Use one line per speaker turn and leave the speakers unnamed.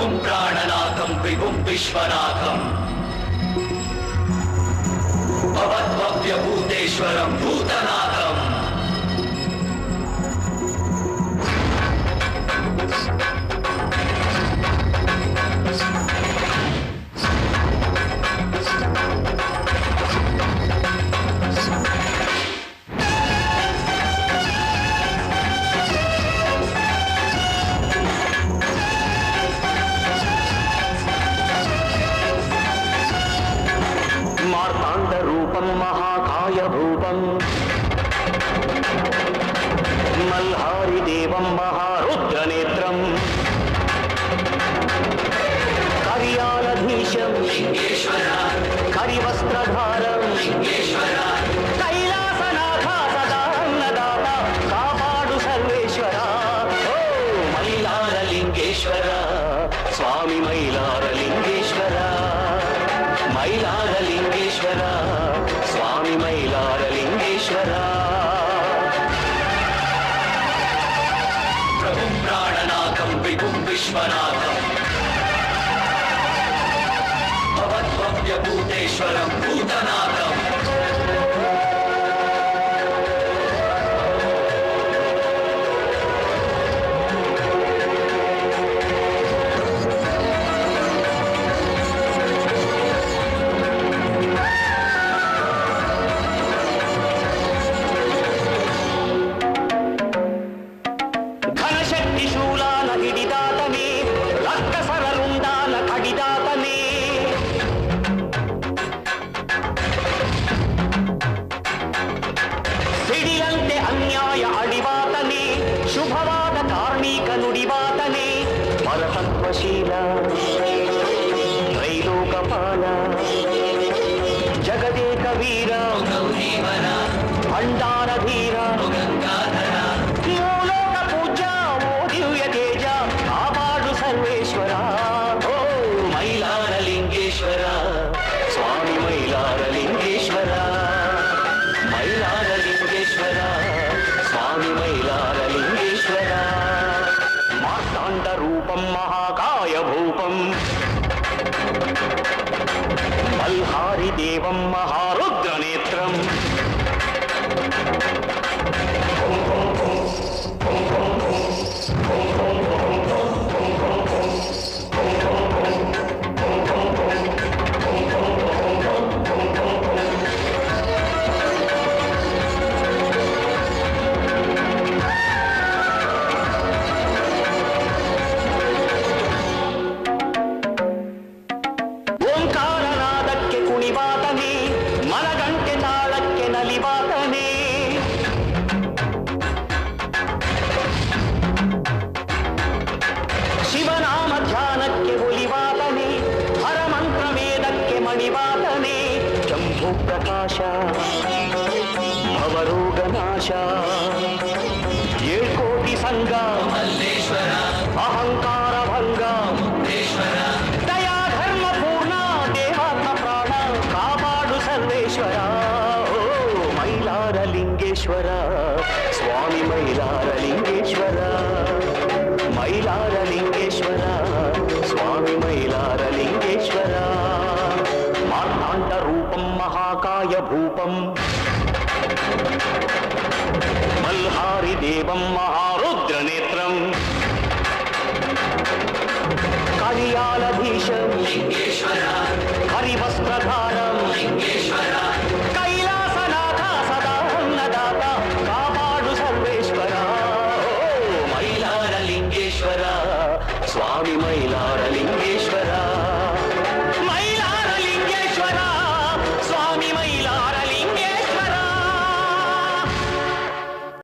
ప్రభుం ప్రాణనాథం విభుం విశ్వనాథం
భూపం మల్హారి దేవం మహారుద్రనేత్రం. కర్యాలధీశం.
లింగేశ్వర
కరివస్త్రధారం. కైలాసనాథ సదాన్నదాత కాపాడు సర్వేశ్వర. ఓ మైలార లింగేశ్వర స్వామి మైలార లింగేశ్వర మైలార లింగేశ్వర స్వామి మైలార లింగేశ్వర
ప్రభుం ప్రాణనాథం విభుం విశ్వనాథం భవద్భవ్యభూతేశ్వరం
ஆண்டா భాష భవరోగనాశ.
ఏడ్కోటి
సంఘ. అహంకార
భంగ
దయా పూర్ణ దేహాత్మ ప్రాణ కాపాడు సర్వేశ్వర స్వామి మైలారలింగేశ్వర మైలార భూపం మల్హారి దేవం మహారుద్రనేత్రం. కరియాలధీశం.
లింగేశ్వర.
హరివస్త్రధార.